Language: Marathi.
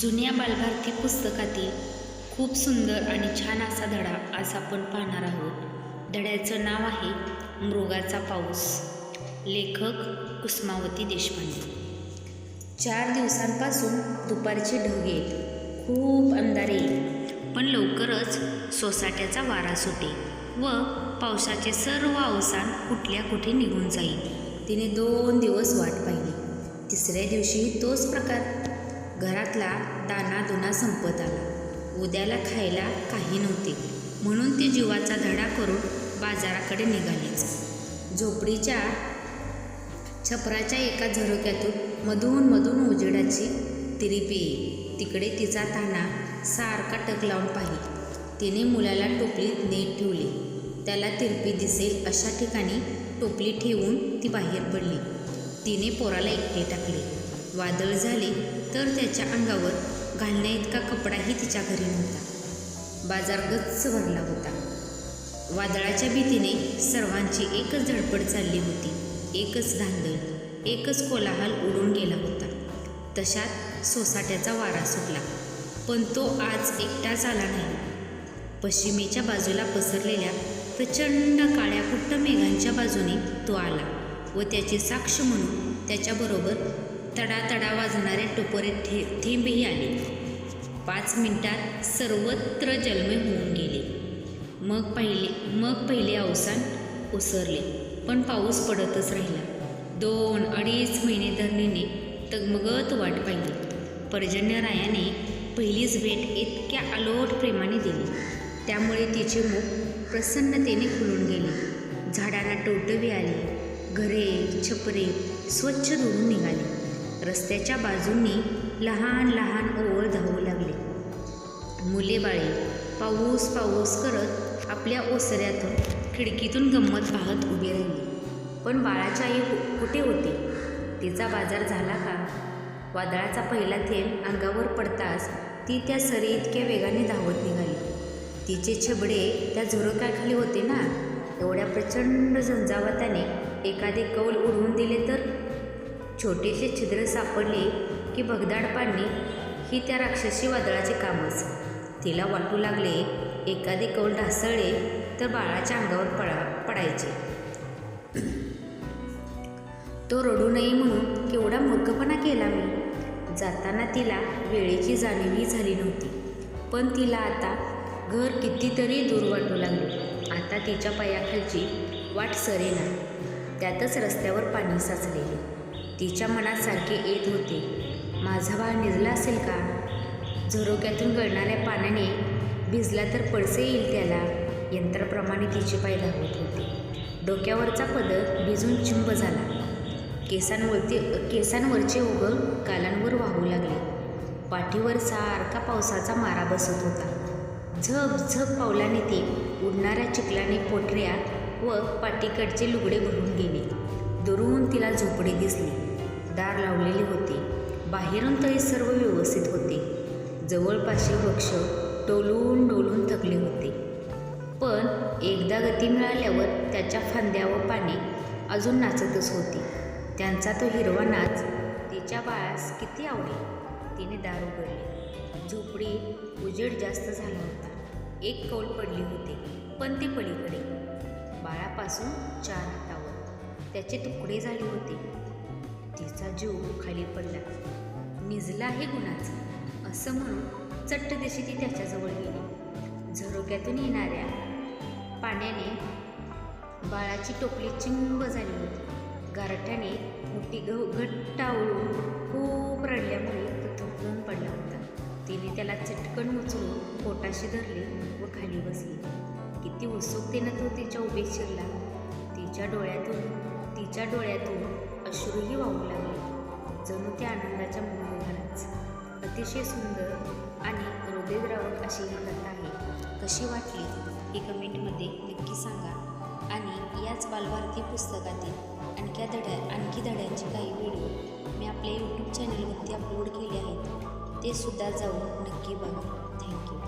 जुन्या बालभारती पुस्तकातील खूप सुंदर आणि छान असा धडा आज आपण पाहणार आहोत. धड्याचं नाव आहे मृगाचा पाऊस. लेखक कुसमावती देशपांडे. चार दिवसांपासून दुपारचे ढग येत खूप अंधार येईल पण लवकरच सोसाट्याचा वारा सुटे व पावसाचे सर्व अवसान कुठल्या कुठे निघून जाईल. तिने दोन दिवस वाट पाहिली. तिसऱ्या दिवशी तोच प्रकार घरातला दाना दुना संपत आला. उद्याला खायला काही नव्हते. म्हणून ती जीवाचा धडा करून बाजाराकडे निघालीच झोपडीच्या छपराच्या एका झरोक्यातून मधून मधून उजेडाची तिरीपी तिकडे तिचा ताना सारखा टक लावून पाहिली. तिने मुलाला टोपलीत नीट ठेवली. त्याला तिरपी दिसेल अशा ठिकाणी टोपली ठेवून ती बाहेर पडली. तिने पोराला एकटे टाकले. वादळ झाले तर त्याच्या अंगावर घालण्या इतका कपडाही तिच्या घरी नव्हता. बाजार गच्च भरला होता. वादळाच्या भीतीने सर्वांची एकच धडपड चालली होती. एकच धांदल एकच कोलाहल उडून गेला होता. तशात सोसाट्याचा वारा सुटला. पण तो आज एकटाच आला नाही. पश्चिमेच्या बाजूला पसरलेल्या प्रचंड काळ्या कुट्ट मेघांच्या बाजूने तो आला व त्याची साक्ष म्हणून त्याच्याबरोबर तडातडा वाजणारे टोपरे ठे थेंबही आले. पाच मिनिटात सर्वत्र जलमय होऊन गेले. मग पहिले मग पहिले अवसान ओसरले पण पाऊस पडतच राहिला. दोन अडीच महिने धरणीने तगमगत वाट पाहिली. पर्जन्यरायाने पहिलीच भेट इतक्या अलोट प्रेमाने दिली. त्यामुळे तिचे मुख प्रसन्नतेने खुलून गेले. झाडांना टोटवी आली. घरे छपरे स्वच्छ धुवून निघाले. रस्त्याच्या बाजूंनी लहान लहान ओळ धावू लागले. मुले बाळे पाऊस पाऊस करत आपल्या ओसऱ्यातून खिडकीतून गंमत पाहत उभी राहिली. पण बाळाच्या आई कुठे होते? तिचा बाजार झाला का? वादळाचा पहिला थेंब अंगावर पडताच ती त्या सरी इतक्या वेगाने धावत निघाली. तिचे छबडे त्या झुरकाखाली होते ना? एवढ्या प्रचंड झंझावताने एखादे कौल उडवून दिले तर छोटेसे छिद्र सापडले की भगदाड पाडणे ही त्या राक्षसी वादळाचे कामच. तिला वाटू लागले एखादे कौल ढासळले तर बाळाच्या अंगावर पडा पडायचे. तो रडू नये म्हणून केवढा मूर्खपणा केला मी. जाताना तिला वेळेची जाणीवही झाली नव्हती. पण तिला आता घर कितीतरी दूर वाटू लागले. आता तिच्या पायाखालची वाट सरेना. त्यातच रस्त्यावर पाणी साचलेले. तिच्या मनात सारखे येत होते. माझा बाळ निजला असेल का? झरोक्यातून गळणाऱ्या पाण्याने भिजला तर पडसे येईल त्याला यंत्राप्रमाणे तिचे पाय धावत होते. डोक्यावरचा पदर भिजून चिंब झाला. केसांवरती केसांवरचे ओघळ गालांवर वाहू लागले. पाठीवर सारखा पावसाचा मारा बसत होता. झप झप पावलाने ती उडणाऱ्या चिखलाने पोटऱ्या व पाठीकडचे लुगडे भरून गेले. दुरून तिला झोपडी दिसली. दार लावलेले होते. बाहेरून तरी सर्व व्यवस्थित होते. जवळपासचे वृक्ष डोलून डोलून थकले होते. पण एकदा गती मिळाल्यावर त्याच्या फांद्या व पाने अजून नाचतच होती. त्यांचा तो हिरवा नाच तिच्या बाळास किती आवडेल? तिने दार उघडले. झोपडी उजेड जास्त झाला होता. एक कौल पडली होती पण ती पलीकडे. बाळापासून चार हातावर त्याचे तुकडे झाले होते. तिचा जीव खाली पडला. निजला आहे गुणाचं असं म्हणून चट्ट दिशी ती त्याच्याजवळ गेली. झरोक्यातून येणाऱ्या पाण्याने बाळाची टोपली चिंब झाली होती. गारठ्याने मोठी घ घट्ट आवळून खूप रडल्यामुळे तो थकून पडला होता. तिने त्याला चटकन उचलून पोटाशी धरले व खाली बसली. किती उत्सुकतेनं तो तिच्या उभे शिरला. तिच्या डोळ्यातून तिच्या डोळ्यातून अश्रूही वाहू लागले. जणू त्या आनंदाच्या मनोहरच अतिशय सुंदर आणि हृदयद्रावक अशी ही कथा आहे. कशी वाटली? ही कमेंटमध्ये नक्की सांगा. आणि याच बालभारती पुस्तकातील आणख्या धड्या आणखी धड्यांचे काही व्हिडिओ मी आपल्या यूट्यूब चॅनलवरती अपलोड केले आहेत ते सुद्धा जाऊन नक्की बघा. थँक्यू